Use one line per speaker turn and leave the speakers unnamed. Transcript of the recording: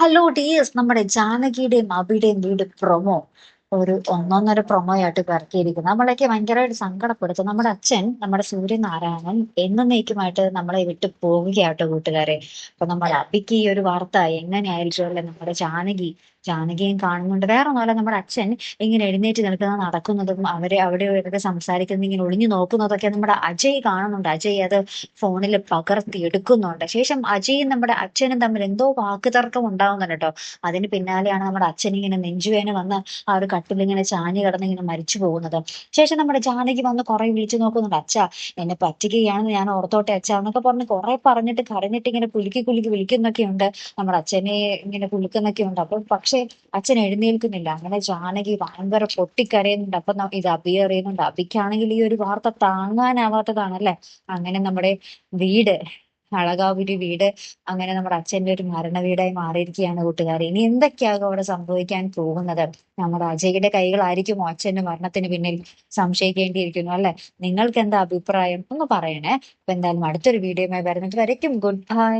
Hello dears നമ്മുടെ ജാനകിയുടെയും അബിയുടെയും വീട് promo ഒരു ഒന്നൊന്നര പ്രൊമോ ആയിട്ട് ഇറക്കിയിരിക്കുന്നത് നമ്മളൊക്കെ ഭയങ്കരമായിട്ട് സങ്കടപ്പെടുത്തും. നമ്മുടെ അച്ഛൻ നമ്മുടെ സൂര്യനാരായണൻ എന്നേക്കുമായിട്ട് നമ്മളെ വിട്ട് പോവുകയാട്ടോ കൂട്ടുകാരെ. അപ്പൊ നമ്മുടെ അബിക്ക് ഈ ഒരു വാർത്ത എങ്ങനെയായിരിക്കും അല്ലെ നമ്മുടെ ജാനകി ജാനകിയും കാണുന്നുണ്ട്. വേറെ ഒന്നുമല്ല നമ്മുടെ അച്ഛൻ ഇങ്ങനെ എഴുന്നേറ്റ് നിൽക്കുന്ന നടക്കുന്നതും അവരെ അവിടെ ഇവരൊക്കെ സംസാരിക്കുന്നത് ഇങ്ങനെ ഒളിഞ്ഞു നോക്കുന്നതൊക്കെ നമ്മുടെ അജയ് കാണുന്നുണ്ട്. അജയ് അത് ഫോണിൽ പകർത്തി എടുക്കുന്നുണ്ട്. ശേഷം അജയും നമ്മുടെ അച്ഛനും തമ്മിൽ എന്തോ വാക്കുതർക്കം ഉണ്ടാവുന്നുണ്ട് കേട്ടോ. അതിന് പിന്നാലെയാണ് നമ്മുടെ അച്ഛൻ ഇങ്ങനെ നെഞ്ചുവേന വന്ന് ആ ഒരു കട്ടിൽ ഇങ്ങനെ ചാഞ്ഞു കിടന്ന് ഇങ്ങനെ മരിച്ചു പോകുന്നത്. ശേഷം നമ്മുടെ ജാനകി വന്ന് കുറെ വിളിച്ചു നോക്കുന്നുണ്ട്. അച്ഛ എന്നെ പറ്റുകയാണെന്ന് ഞാൻ ഓർത്തോട്ടെ അച്ഛ എന്നൊക്കെ പറഞ്ഞ് കുറെ പറഞ്ഞിട്ട് കരഞ്ഞിട്ട് ഇങ്ങനെ കുലുക്കി കുലുക്കി വിളിക്കുന്നൊക്കെ ഉണ്ട് നമ്മുടെ അച്ഛനെ ഇങ്ങനെ കുലുക്കുന്നൊക്കെ ഉണ്ട് അപ്പൊ പക്ഷെ അച്ഛൻ എഴുന്നേൽക്കുന്നില്ല. അങ്ങനെ ജാനകി ഭയങ്കര പൊട്ടിക്കരയുന്നുണ്ട്. അപ്പൊ ഇത് അബി അറിയുന്നുണ്ട്. അബിക്കാണെങ്കിൽ ഈ ഒരു വാർത്ത താങ്ങാനാവാത്തതാണ് അല്ലെ അങ്ങനെ നമ്മുടെ വീട് അളകാവുരി വീട് അങ്ങനെ നമ്മുടെ അച്ഛന്റെ ഒരു മരണ വീടായി മാറിയിരിക്കുകയാണ് കൂട്ടുകാർ ഇനി എന്തൊക്കെയാകും അവിടെ സംഭവിക്കാൻ പോകുന്നത്? നമ്മുടെ അജയുടെ കൈകളായിരിക്കുമോ അച്ഛന്റെ മരണത്തിന് പിന്നിൽ സംശയിക്കേണ്ടിയിരിക്കുന്നു അല്ലെ? നിങ്ങൾക്ക് എന്താ അഭിപ്രായം? ഒന്ന് പറയണേ. അപ്പൊ എന്തായാലും അടുത്തൊരു വീഡിയോയുമായി വരുന്നത് വരയ്ക്കും ഗുഡ് ബൈ.